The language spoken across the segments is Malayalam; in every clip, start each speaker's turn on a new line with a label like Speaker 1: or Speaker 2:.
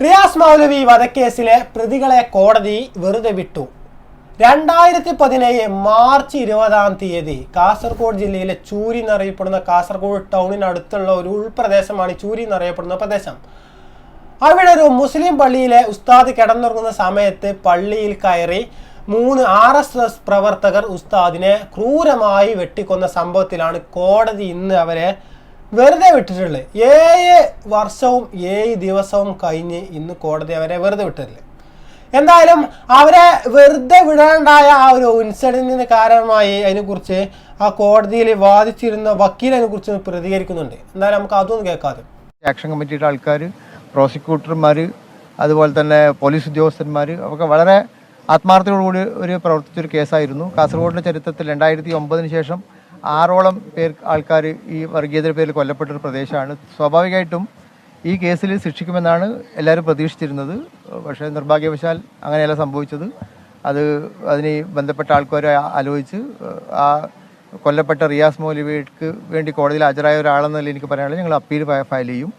Speaker 1: റിയാസ് മൗലവി വധക്കേസിലെ പ്രതികളെ കോടതി വെറുതെ വിട്ടു. രണ്ടായിരത്തി പതിനേഴ് മാർച്ച് ഇരുപതാം തീയതി കാസർഗോഡ് ജില്ലയിലെ ചൂരി എന്നറിയപ്പെടുന്ന കാസർഗോഡ് ടൗണിനടുത്തുള്ള ഒരു ഉൾപ്രദേശമാണ് ചൂരി എന്നറിയപ്പെടുന്ന പ്രദേശം. അവിടെ ഒരു മുസ്ലിം പള്ളിയിലെ ഉസ്താദ് കിടന്നുറങ്ങുന്ന സമയത്ത് പള്ളിയിൽ കയറി മൂന്ന് ആർ എസ് എസ് പ്രവർത്തകർ ഉസ്താദിനെ ക്രൂരമായി വെട്ടിക്കൊന്ന സംഭവത്തിലാണ് കോടതി ഇന്ന് അവരെ വെറുതെ വിട്ടിട്ടുള്ളത് ഏഴ് വർഷവും ഏഴ് ദിവസവും കഴിഞ്ഞ് ഇന്ന് കോടതി അവരെ വെറുതെ വിട്ടിട്ടില്ല? എന്തായാലും അവരെ വെറുതെ വിടാണ്ടായ ആ ഒരു ഇൻസിഡന്റിന് കാരണമായി അതിനെക്കുറിച്ച് ആ കോടതിയിൽ വാദിച്ചിരുന്ന വക്കീലിനെ കുറിച്ച് പ്രതികരിക്കുന്നുണ്ട്. എന്തായാലും നമുക്ക് അതൊന്നും കേൾക്കാതെ.
Speaker 2: ആക്ഷൻ കമ്മിറ്റിയുടെ ആൾക്കാർ പ്രോസിക്യൂട്ടർമാർ അതുപോലെ തന്നെ പോലീസ് ഉദ്യോഗസ്ഥന്മാർ ഒക്കെ വളരെ ആത്മാർത്ഥതയോടുകൂടി ഒരു പ്രവർത്തിച്ചൊരു കേസായിരുന്നു കാസർഗോഡിന്റെ ചരിത്രത്തിൽ രണ്ടായിരത്തി ഒമ്പതിന് ശേഷം ആറോളം പേർ ആൾക്കാർ ഈ വർഗീയതയുടെ പേരിൽ കൊല്ലപ്പെട്ടൊരു പ്രദേശമാണ്. സ്വാഭാവികമായിട്ടും ഈ കേസിൽ ശിക്ഷിക്കുമെന്നാണ് എല്ലാവരും പ്രതീക്ഷിച്ചിരുന്നത്. പക്ഷേ നിർഭാഗ്യവശാൽ അങ്ങനെയല്ല സംഭവിച്ചത്. അത് അതിന് ബന്ധപ്പെട്ട ആൾക്കാരെ ആലോചിച്ച് ആ കൊല്ലപ്പെട്ട റിയാസ് മൗലവിക്ക് വേണ്ടി കോടതിയിൽ ഹാജരായ ഒരാളെന്നല്ല എനിക്ക് പറയാനുള്ളത് ഞങ്ങൾ അപ്പീൽ ഫയൽ ചെയ്യും.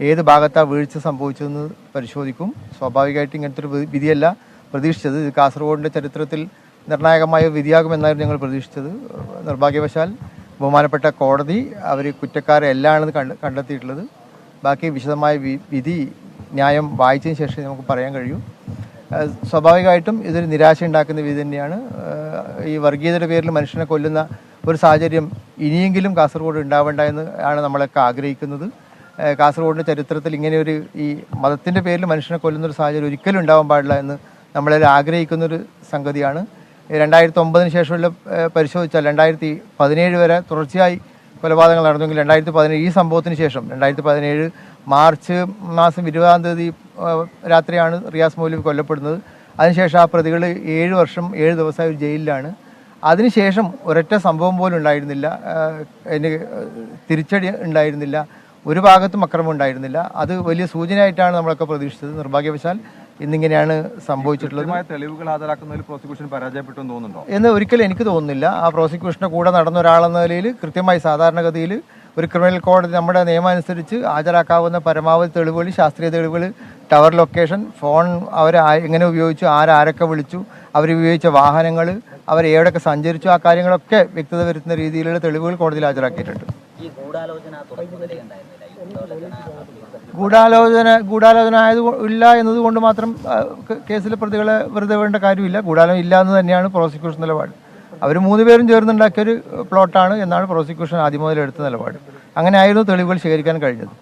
Speaker 2: ഏത് ഭാഗത്താണ് വീഴ്ച സംഭവിച്ചതെന്ന് പരിശോധിക്കും. സ്വാഭാവികമായിട്ട് ഇങ്ങനത്തെ ഒരു വിധിയല്ല പ്രതീക്ഷിച്ചത്. കാസർഗോഡിന്റെ ചരിത്രത്തിൽ നിർണായകമായ വിധിയാകുമെന്നായിരുന്നു ഞങ്ങൾ പ്രതീക്ഷിച്ചത്. നിർഭാഗ്യവശാൽ ബഹുമാനപ്പെട്ട കോടതി അവർ കുറ്റക്കാരെ എല്ലാമാണ് കണ്ട് കണ്ടെത്തിയിട്ടുള്ളത്. ബാക്കി വിശദമായ വിധി ന്യായം വായിച്ചതിന് ശേഷം നമുക്ക് പറയാൻ കഴിയും. സ്വാഭാവികമായിട്ടും ഇതൊരു നിരാശ ഉണ്ടാക്കുന്ന വിധി തന്നെയാണ്. ഈ വർഗീയതയുടെ പേരിൽ മനുഷ്യനെ കൊല്ലുന്ന ഒരു സാഹചര്യം ഇനിയെങ്കിലും കാസർഗോഡ് ഉണ്ടാവേണ്ട എന്ന് ആണ് നമ്മളൊക്കെ ആഗ്രഹിക്കുന്നത്. കാസർഗോഡിന്റെ ചരിത്രത്തിൽ ഇങ്ങനെയൊരു ഈ മതത്തിന്റെ പേരിൽ മനുഷ്യനെ കൊല്ലുന്ന ഒരു സാഹചര്യം ഒരിക്കലും ഉണ്ടാവാൻ പാടില്ല എന്ന് നമ്മളെല്ലാം ആഗ്രഹിക്കുന്നൊരു സംഗതിയാണ്. രണ്ടായിരത്തി ഒമ്പതിന് ശേഷമുള്ള പരിശോധിച്ചാൽ രണ്ടായിരത്തി പതിനേഴ് വരെ തുടർച്ചയായി കൊലപാതകങ്ങൾ നടന്നെങ്കിൽ രണ്ടായിരത്തി പതിനേഴ് ഈ സംഭവത്തിന് ശേഷം രണ്ടായിരത്തി പതിനേഴ് മാർച്ച് മാസം ഇരുപതാം തീയതി രാത്രിയാണ് റിയാസ് മൗലവി കൊല്ലപ്പെടുന്നത്. അതിനുശേഷം ആ പ്രതികൾ ഏഴ് വർഷം ഏഴ് ദിവസമായി ഒരു ജയിലിലാണ്. അതിനുശേഷം ഒരൊറ്റ സംഭവം പോലും ഉണ്ടായിരുന്നില്ല. അതിന് തിരിച്ചടി ഉണ്ടായിരുന്നില്ല. ഒരു ഭാഗത്തും അക്രമം ഉണ്ടായിരുന്നില്ല. അത് വലിയ സൂചനയായിട്ടാണ് നമ്മളൊക്കെ പ്രതീക്ഷിച്ചത്. നിർഭാഗ്യവശാൽ ഇന്നിങ്ങനെയാണ് സംഭവിച്ചിട്ടുള്ളത്.
Speaker 3: തെളിവുകൾ ഹാജരാക്കുന്നതിൽ പ്രോസിക്യൂഷൻ പരാജയപ്പെട്ടു എന്ന് തോന്നുന്നുണ്ടോ?
Speaker 2: എന്ന് ഒരിക്കലും എനിക്ക് തോന്നുന്നില്ല. ആ പ്രോസിക്യൂഷന്റെ കൂടെ നടന്ന ഒരാളെന്ന നിലയിൽ കൃത്യമായി സാധാരണഗതിയിൽ ഒരു ക്രിമിനൽ കോടതി നമ്മുടെ നിയമം അനുസരിച്ച് ഹാജരാക്കാവുന്ന പരമാവധി തെളിവുകൾ ശാസ്ത്രീയ തെളിവുകൾ ടവർ ലൊക്കേഷൻ ഫോൺ അവർ എങ്ങനെ ഉപയോഗിച്ചു ആരാരൊക്കെ വിളിച്ചു അവർ ഉപയോഗിച്ച വാഹനങ്ങൾ അവർ എവിടെയൊക്കെ സഞ്ചരിച്ചു ആ കാര്യങ്ങളൊക്കെ വ്യക്തത വരുത്തുന്ന രീതിയിലുള്ള തെളിവുകൾ കോടതിയിൽ ഹാജരാക്കിയിട്ടുണ്ട്.
Speaker 4: ഈ ഗൂഢാലോചന ഗൂഢാലോചന
Speaker 2: ഗൂഢാലോചന ആയത് ഇല്ല എന്നതുകൊണ്ട് മാത്രം കേസിലെ പ്രതികളെ വെറുതെ വേണ്ട കാര്യമില്ല. ഗൂഢാലോചന ഇല്ല എന്ന് തന്നെയാണ് പ്രോസിക്യൂഷൻ നിലപാട്. അവർ മൂന്ന് പേരും ചേർന്നുണ്ടാക്കിയൊരു പ്ലോട്ടാണ് എന്നാണ് പ്രോസിക്യൂഷൻ ആദ്യം മുതൽ എടുത്ത നിലപാട്. അങ്ങനെ ആയിരുന്നു തെളിവുകൾ ശേഖരിക്കാൻ കഴിഞ്ഞത്.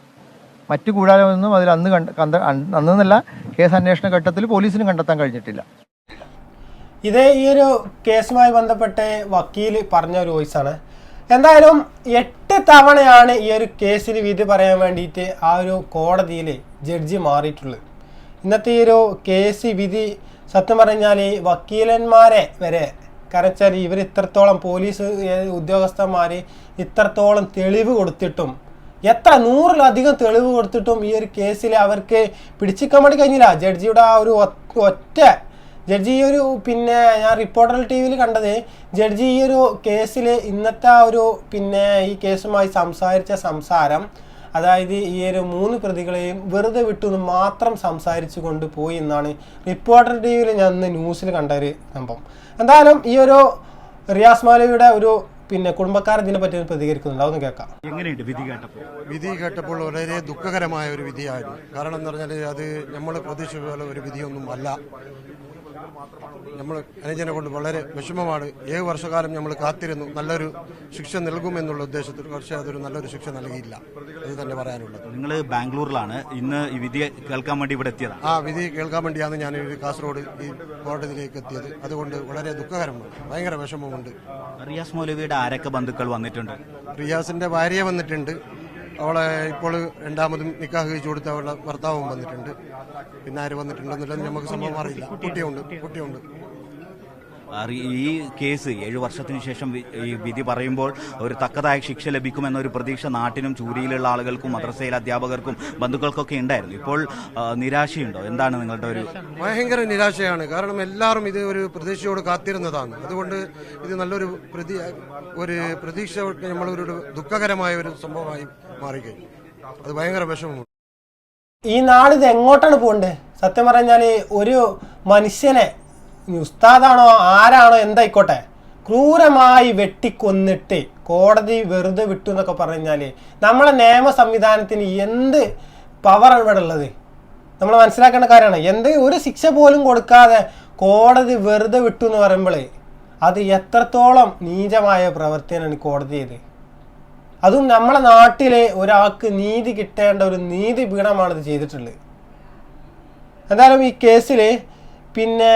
Speaker 2: മറ്റു ഗൂഢാലോചനയൊന്നും അതിൽ അന്ന് കണ്ട അന്നെന്നല്ല കേസ് അന്വേഷണ ഘട്ടത്തിൽ പോലീസിന് കണ്ടെത്താൻ കഴിഞ്ഞിട്ടില്ല.
Speaker 1: ഇതേ ഈ ഒരു കേസുമായി ബന്ധപ്പെട്ട് വക്കീൽ പറഞ്ഞ ഒരു വോയിസാണ്. എന്തായാലും എട്ട് തവണയാണ് ഈ ഒരു കേസിൽ വിധി പറയാൻ വേണ്ടിയിട്ട് ആ ഒരു കോടതിയിൽ ജഡ്ജി മാറിയിട്ടുള്ളത്. ഇന്നത്തെ ഈ ഒരു കേസ് വിധി സത്യം പറഞ്ഞാൽ ഈ വക്കീലന്മാരെ വരെ കാരണം വെച്ചാൽ ഇവർ ഇത്രത്തോളം പോലീസ് ഉദ്യോഗസ്ഥന്മാർ ഇത്രത്തോളം തെളിവ് കൊടുത്തിട്ടും എത്ര നൂറിലധികം തെളിവ് കൊടുത്തിട്ടും ഈ ഒരു കേസിൽ അവർക്ക് പിടിച്ചിക്കാൻ വേണ്ടി കഴിഞ്ഞില്ല. ജഡ്ജിയുടെ ആ ഒരു ഒറ്റ ജഡ്ജി ഈ ഒരു പിന്നെ ഞാൻ റിപ്പോർട്ടർ ടി വിയിൽ കണ്ടത് ജഡ്ജി ഈ ഒരു കേസിൽ ഇന്നത്തെ ആ ഒരു പിന്നെ ഈ കേസുമായി സംസാരിച്ച സംസാരം അതായത് ഈ ഒരു മൂന്ന് പ്രതികളെയും വെറുതെ വിട്ടു എന്ന് മാത്രം സംസാരിച്ചു കൊണ്ട് പോയി എന്നാണ് റിപ്പോർട്ടർ ടി വിയിൽ ഞാൻ ഇന്ന് ന്യൂസിൽ കണ്ട ഒരു സംഭവം. എന്തായാലും ഈ ഒരു റിയാസ് മാലവിയുടെ ഒരു പിന്നെ കുടുംബക്കാർ ഇതിനെ പറ്റി പ്രതികരിക്കുന്നുണ്ടാവും കേൾക്കാം.
Speaker 5: എങ്ങനെയുണ്ട് വിധി കേട്ടപ്പോൾ?
Speaker 6: വിധി കേട്ടപ്പോൾ വളരെ ദുഃഖകരമായ ഒരു വിധിയായിരുന്നു. കാരണം എന്ന് പറഞ്ഞാൽ അത് നമ്മൾ പ്രതീക്ഷിച്ച പോലെ ഒരു വിധിയൊന്നും അല്ല. നമ്മൾ അനുജനെ കൊണ്ട് വളരെ വിഷമമാണ്. ഏഴ് വർഷകാലം നമ്മൾ കാത്തിരുന്നു. നല്ലൊരു ശിക്ഷ നൽകുമെന്നുള്ള ഉദ്ദേശത്തിൽ പക്ഷേ അതൊരു നല്ലൊരു ശിക്ഷ നൽകിയില്ല. അത് തന്നെ പറയാനുള്ളത്.
Speaker 5: നിങ്ങൾ ബാംഗ്ലൂരിലാണ്. ഇന്ന് ഈ വിധി കേൾക്കാൻ വേണ്ടി ഇവിടെ എത്തിയത്?
Speaker 6: ആ വിധി കേൾക്കാൻ വേണ്ടിയാണ് ഞാൻ ഈ കാസർഗോഡ് ഈ കോടതിയിലേക്ക് എത്തിയത്. അതുകൊണ്ട് വളരെ ദുഃഖകരമാണ്. ഭയങ്കര വിഷമമുണ്ട്.
Speaker 5: റിയാസ് മൗലവിയുടെ ആരൊക്കെ ബന്ധുക്കൾ വന്നിട്ടുണ്ട്?
Speaker 6: റിയാസിന്റെ ഭാര്യ വന്നിട്ടുണ്ട്. അവളെ ഇപ്പോൾ രണ്ടാമതും നിക്കാഹ് കഴിച്ചു കൊടുത്ത അവളുടെ ഭർത്താവും വന്നിട്ടുണ്ട്. പിന്നെ ആര് വന്നിട്ടുണ്ടെന്നില്ല നമുക്ക് സംഭവം അറിയില്ല. കുട്ടിയുണ്ട് കുട്ടിയുണ്ട്.
Speaker 5: ഈ കേസ് ഏഴു വർഷത്തിനു ശേഷം ഈ വിധി പറയുമ്പോൾ ഒരു തക്കതായ ശിക്ഷ ലഭിക്കുമെന്നൊരു പ്രതീക്ഷ നാട്ടിനും ചൂരിയിലുള്ള ആളുകൾക്കും മദ്രസയിലെ അധ്യാപകർക്കും ബന്ധുക്കൾക്കൊക്കെ ഉണ്ടായിരുന്നു. ഇപ്പോൾ നിരാശയുണ്ടോ? എന്താണ് നിങ്ങളുടെ ഒരു
Speaker 6: ഭയങ്കര നിരാശയാണ്. കാരണം എല്ലാവരും ഇത് ഒരു പ്രതീക്ഷയോട് കാത്തിരുന്നതാണ്. അതുകൊണ്ട് ഇത് നല്ലൊരു പ്രതി ഒരു പ്രതീക്ഷ നമ്മളൊരു ദുഃഖകരമായ ഒരു സംഭവമായി അത് ഭയങ്കര വിഷമമുണ്ട്
Speaker 1: ഈ നാളിത് എങ്ങോട്ടാണ് പോകണ്ടേ? സത്യം പറഞ്ഞാൽ ഒരു മനുഷ്യനെ ഉസ്താദാണോ ആരാണോ എന്തായിക്കോട്ടെ ക്രൂരമായി വെട്ടിക്കൊന്നിട്ട് കോടതി വെറുതെ വിട്ടു എന്നൊക്കെ പറഞ്ഞാൽ നമ്മളെ നിയമ സംവിധാനത്തിന് എന്ത് പവർ ഇവിടെ ഉള്ളത്? നമ്മൾ മനസ്സിലാക്കേണ്ട കാര്യമാണ് എന്ത് ഒരു ശിക്ഷ പോലും കൊടുക്കാതെ കോടതി വെറുതെ വിട്ടു എന്ന് പറയുമ്പോൾ അത് എത്രത്തോളം നീചമായ പ്രവർത്തിയാണ് കോടതി ചെയ്ത് അതും നമ്മളെ നാട്ടിലെ ഒരാൾക്ക് നീതി കിട്ടേണ്ട ഒരു നീതി പീഠമാണ് ഇത് ചെയ്തിട്ടുള്ളത്. എന്തായാലും ഈ കേസിൽ പിന്നെ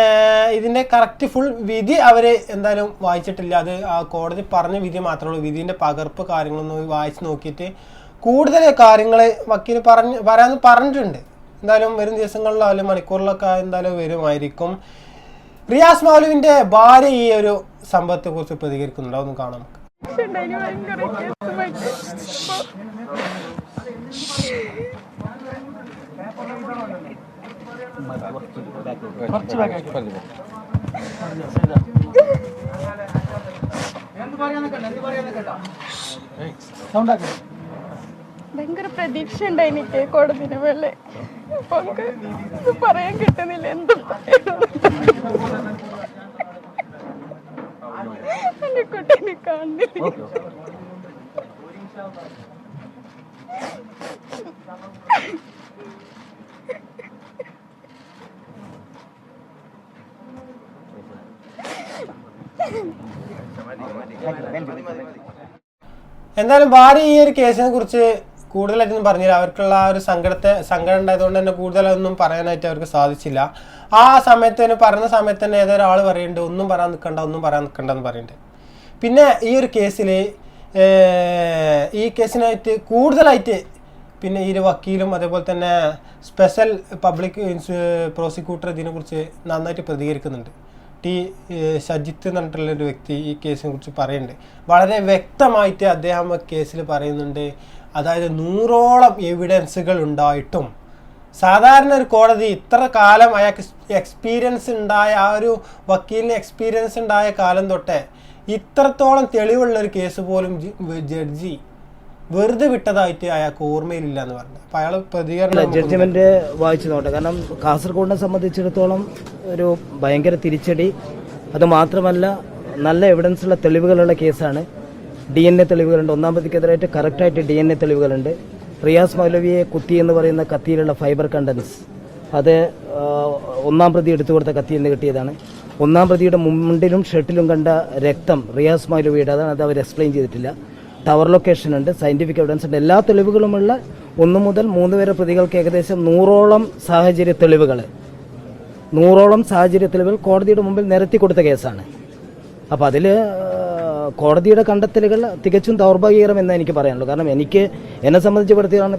Speaker 1: ഇതിന്റെ കറക്റ്റ് ഫുൾ വിധി അവർ എന്തായാലും വായിച്ചിട്ടില്ല. അത് ആ കോടതി പറഞ്ഞ വിധി മാത്രമേ ഉള്ളൂ. വിധിന്റെ പകർപ്പ് കാര്യങ്ങളൊന്നും വായിച്ച് നോക്കിയിട്ട് കൂടുതൽ കാര്യങ്ങൾ വക്കീൽ പറഞ്ഞ് പറയാമെന്ന് പറഞ്ഞിട്ടുണ്ട്. എന്തായാലും വരും ദിവസങ്ങളിലോ അല്ലെങ്കിൽ മണിക്കൂറിലൊക്കെ എന്തായാലും വരുമായിരിക്കും. റിയാസ് മൗലുവിന്റെ ഭാര്യ ഈ ഒരു സംഭവത്തെക്കുറിച്ച് പ്രതികരിക്കുന്നുണ്ടോ? ഒന്ന് കാണാം നമുക്ക്.
Speaker 7: ഉണ്ടായിന് ഭയങ്കര കേസുമായിട്ട് ഭയങ്കര പ്രതീക്ഷ ഉണ്ട് എനിക്ക് കോടതിന് മേലെ പറയാൻ കിട്ടുന്നില്ല. എന്ത് കുട്ടീനെ കാണുന്നില്ല.
Speaker 1: എന്തായാലും ഭാര്യ ഈ ഒരു കേസിനെ കുറിച്ച് കൂടുതലായിട്ടൊന്നും പറഞ്ഞില്ല. അവർക്കുള്ള ആ ഒരു സങ്കടത്തെ സങ്കടം ഉണ്ടായതുകൊണ്ട് തന്നെ കൂടുതലൊന്നും പറയാനായിട്ട് അവർക്ക് സാധിച്ചില്ല. ആ സമയത്ത് തന്നെ പറഞ്ഞ സമയത്ത് തന്നെ ഏതൊരാൾ പറയുന്നുണ്ട് ഒന്നും പറയാൻ നിൽക്കണ്ട ഒന്നും പറയാൻ നിൽക്കണ്ടെന്ന് പറയുന്നുണ്ട്. പിന്നെ ഈ ഒരു കേസിൽ ഈ കേസിനായിട്ട് കൂടുതലായിട്ട് പിന്നെ ഈ വക്കീലും അതേപോലെ തന്നെ സ്പെഷ്യൽ പബ്ലിക് പ്രോസിക്യൂട്ടർ ഇതിനെക്കുറിച്ച് നന്നായിട്ട് പ്രതികരിക്കുന്നുണ്ട്. ടി സജിത്ത് എന്ന് പറഞ്ഞിട്ടുള്ള ഒരു വ്യക്തി ഈ കേസിനെ കുറിച്ച് പറയുന്നുണ്ട്. വളരെ വ്യക്തമായിട്ട് അദ്ദേഹം കേസിൽ പറയുന്നുണ്ട്. അതായത് നൂറോളം എവിഡൻസുകൾ ഉണ്ടായിട്ടും സാധാരണ ഒരു കോടതി ഇത്ര കാലം അയാൾക്ക് എക്സ്പീരിയൻസ് ഉണ്ടായ ആ ഒരു വക്കീലിന് എക്സ്പീരിയൻസ് ഉണ്ടായ കാലം തൊട്ടേ ഇത്രത്തോളം തെളിവുള്ള ഒരു കേസ് പോലും ജഡ്ജി വെറുതെ വിട്ടതായിട്ട് അയാൾക്ക് ഓർമ്മയിലില്ല എന്ന് പറഞ്ഞു. അപ്പൊ അയാൾ പ്രതികരണം
Speaker 8: ജഡ്ജ്മെന്റ് വായിച്ചു നോട്ടെ കാരണം കാസർഗോഡിനെ സംബന്ധിച്ചിടത്തോളം ഒരു ഭയങ്കര തിരിച്ചടി. അത് മാത്രമല്ല നല്ല എവിഡൻസ് ഉള്ള തെളിവുകളുള്ള കേസാണ്. ഡി എൻ എ തെളിവുകളുണ്ട്. ഒന്നാം പ്രതിക്കെതിരായിട്ട് കറക്റ്റായിട്ട് ഡി എൻ എ തെളിവുകളുണ്ട്. റിയാസ് മൗലവിയെ കുത്തി എന്ന് പറയുന്ന കത്തിയിലുള്ള ഫൈബർ കണ്ടൻസ് അത് ഒന്നാം പ്രതി എടുത്തു കൊടുത്ത കത്തിയിൽ നിന്ന് കിട്ടിയതാണ്. ഒന്നാം പ്രതിയുടെ മുണ്ടിലും ഷർട്ടിലും കണ്ട രക്തം റിയാസ് മൗലവിയുടെ അതാണ് അത് അവർ എക്സ്പ്ലെയിൻ ചെയ്തിട്ടില്ല. ടവർ ലൊക്കേഷൻ ഉണ്ട് സയന്റിഫിക് എവിഡൻസ് ഉണ്ട്. എല്ലാ തെളിവുകളുമുള്ള ഒന്ന് മുതൽ മൂന്ന് വരെ പ്രതികൾക്ക് ഏകദേശം നൂറോളം സാഹചര്യ തെളിവുകൾ നൂറോളം സാഹചര്യ തെളിവുകൾ കോടതിയുടെ മുമ്പിൽ നിരത്തി കൊടുത്ത കേസാണ്. അപ്പോൾ അതിൽ കോടതിയുടെ കണ്ടെത്തലുകൾ തികച്ചും ദൗർഭാഗ്യകരം എന്ന് എനിക്ക് പറയാനുള്ളൂ. കാരണം എനിക്ക് എന്നെ സംബന്ധിച്ച്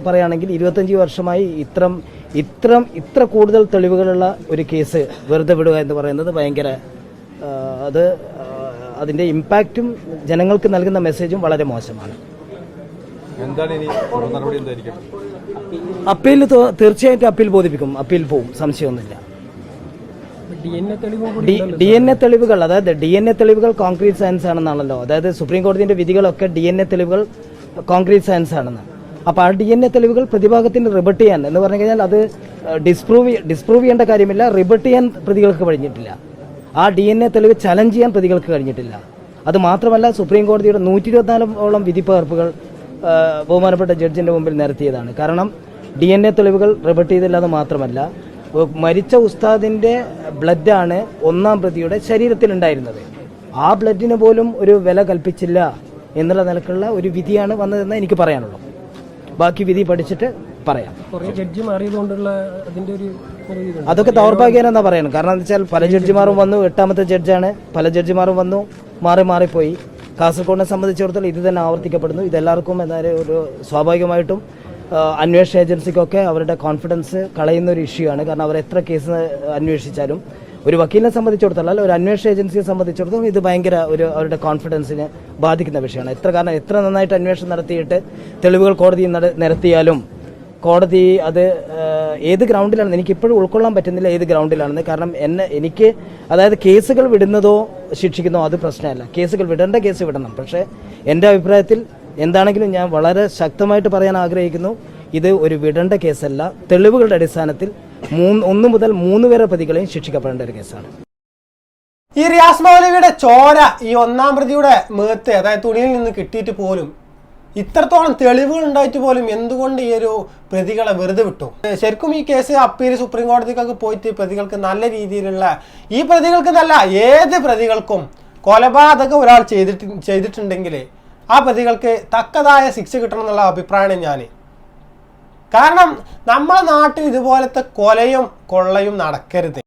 Speaker 8: പറയുകയാണെങ്കിൽ ഇരുപത്തഞ്ച് വർഷമായി ഇത്രം ഇത്രം ഇത്ര കൂടുതൽ തെളിവുകളുള്ള ഒരു കേസ് വെറുതെ വിടുക എന്ന് പറയുന്നത് ഭയങ്കര അത് അതിന്റെ അതിന്റെ ഇമ്പാക്റ്റും ജനങ്ങൾക്ക് നൽകുന്ന മെസ്സേജും വളരെ മോശമാണ്.
Speaker 3: എന്താണ് ഇനി തുടർ എന്തായിരിക്കും?
Speaker 8: അപ്പീൽ തീർച്ചയായിട്ടും അപ്പീൽ ബോധിപ്പിക്കും. അപ്പീൽ പോവും. സംശയമൊന്നുമില്ല. ഡി എൻ എ തെളിവുകൾ അതായത് ഡി എൻ എ തെളിവുകൾ കോൺക്രീറ്റ് സയൻസ് ആണെന്നാണല്ലോ അതായത് സുപ്രീം കോടതിന്റെ വിധികളൊക്കെ ഡി എൻ എ തെളിവുകൾ കോൺക്രീറ്റ് സയൻസ് ആണെന്ന് അപ്പോൾ ആ ഡി എൻ എ തെളിവുകൾ പ്രതിഭാഗത്തിന് റിബർട്ട് ചെയ്യാൻ എന്ന് പറഞ്ഞു കഴിഞ്ഞാൽ അത് ഡിസ്പ്രൂവ് ഡിസ്പ്രൂവ് ചെയ്യേണ്ട കാര്യമില്ല റിബർട്ട് ചെയ്യാൻ പ്രതികൾക്ക് കഴിഞ്ഞിട്ടില്ല. ആ ഡി എൻ എ തെളിവ് ചലഞ്ച് ചെയ്യാൻ പ്രതികൾക്ക് കഴിഞ്ഞിട്ടില്ല. അത് മാത്രമല്ല സുപ്രീം കോടതിയുടെ നൂറ്റി ഇരുപത്തിനാലോളം വിധിപ്പകർപ്പുകൾ പകർപ്പുകൾ ബഹുമാനപ്പെട്ട ജഡ്ജിന്റെ മുമ്പിൽ നിരത്തിയതാണ്. കാരണം ഡി എൻ എ തെളിവുകൾ റിബർട്ട് ചെയ്തില്ല എന്ന് മാത്രമല്ല മരിച്ച ഉസ്താദിന്റെ ബ്ലഡാണ് ഒന്നാം പ്രതിയുടെ ശരീരത്തിലുണ്ടായിരുന്നത്. ആ ബ്ലഡിന് പോലും ഒരു വില കൽപ്പിച്ചില്ല എന്നുള്ള നിലക്കുള്ള ഒരു വിധിയാണ് വന്നതെന്ന് എനിക്ക് പറയാനുള്ളൂ. ബാക്കി വിധി പഠിച്ചിട്ട് പറയാം.
Speaker 9: ജഡ്ജി മാറിയതുകൊണ്ടുള്ള അതിന്റെ ഒരു
Speaker 8: അതൊക്കെ ദൗർഭാഗ്യം എന്നാ പറയുന്നത് കാരണം എന്താ വെച്ചാൽ പല ജഡ്ജിമാരും വന്നു എട്ടാമത്തെ ജഡ്ജാണ്. പല ജഡ്ജിമാരും വന്നു മാറി മാറിപ്പോയി കാസർഗോഡിനെ സംബന്ധിച്ചിടത്തോളം ഇത് തന്നെ ആവർത്തിക്കപ്പെടുന്നു. ഇതെല്ലാവർക്കും എന്തായാലും ഒരു സ്വാഭാവികമായിട്ടും അന്വേഷണ ഏജൻസിക്കൊക്കെ അവരുടെ കോൺഫിഡൻസ് കളയുന്ന ഒരു ഇഷ്യൂ ആണ്. കാരണം അവർ എത്ര കേസ് അന്വേഷിച്ചാലും ഒരു വക്കീലിനെ സംബന്ധിച്ചിടത്തോളം അല്ല ഒരു അന്വേഷണ ഏജൻസിയെ സംബന്ധിച്ചിടത്തോളം ഇത് ഭയങ്കര ഒരു അവരുടെ കോൺഫിഡൻസിനെ ബാധിക്കുന്ന വിഷയമാണ്. എത്ര കാരണം എത്ര നന്നായിട്ട് അന്വേഷണം നടത്തിയിട്ട് തെളിവുകൾ കോടതി നിരത്തിയാലും കോടതി അത് ഏത് ഗ്രൗണ്ടിലാണ് എനിക്ക് ഇപ്പോഴും ഉൾക്കൊള്ളാൻ പറ്റുന്നില്ല ഏത് ഗ്രൗണ്ടിലാണെന്ന്. കാരണം എന്നെ എനിക്ക് അതായത് കേസുകൾ വിടുന്നതോ ശിക്ഷിക്കുന്നതോ അത് പ്രശ്നമല്ല. കേസുകൾ വിടേണ്ട കേസ് വിടണം. പക്ഷേ എന്റെ അഭിപ്രായത്തിൽ എന്താണെങ്കിലും ഞാൻ വളരെ ശക്തമായിട്ട് പറയാൻ ആഗ്രഹിക്കുന്നു. ഇത് ഒരു വിടേണ്ട കേസല്ല. തെളിവുകളുടെ അടിസ്ഥാനത്തിൽ മൂന്ന് ഒന്ന് മുതൽ മൂന്ന് വരെ പ്രതികളെയും ശിക്ഷിക്കപ്പെടേണ്ട ഒരു കേസാണ്.
Speaker 1: ഈ റിയാസ് മൗലവിയുടെ ചോര ഈ ഒന്നാം പ്രതിയുടെ മേത്ത് അതായത് തുണിയിൽ നിന്ന് കിട്ടിയിട്ട് പോലും ഇത്രത്തോളം തെളിവുകൾ ഉണ്ടായിട്ട് പോലും എന്തുകൊണ്ട് ഈ ഒരു പ്രതികളെ വെറുതെ വിട്ടു? ശരിക്കും ഈ കേസ് അപ്പീൽ സുപ്രീം കോടതിക്കൊക്കെ പോയിട്ട് പ്രതികൾക്ക് നല്ല രീതിയിലുള്ള ഈ പ്രതികൾക്ക് നല്ല ഏത് പ്രതികൾക്കും കൊലപാതകം ഒരാൾ ചെയ്തിട്ട് ചെയ്തിട്ടുണ്ടെങ്കിൽ ആ പ്രതികൾക്ക് തക്കതായ ശിക്ഷ കിട്ടണം എന്നുള്ള അഭിപ്രായമാണ് ഞാൻ കാരണം നമ്മുടെ നാട്ടിൽ ഇതുപോലത്തെ കൊലയും കൊള്ളയും നടക്കരുത്.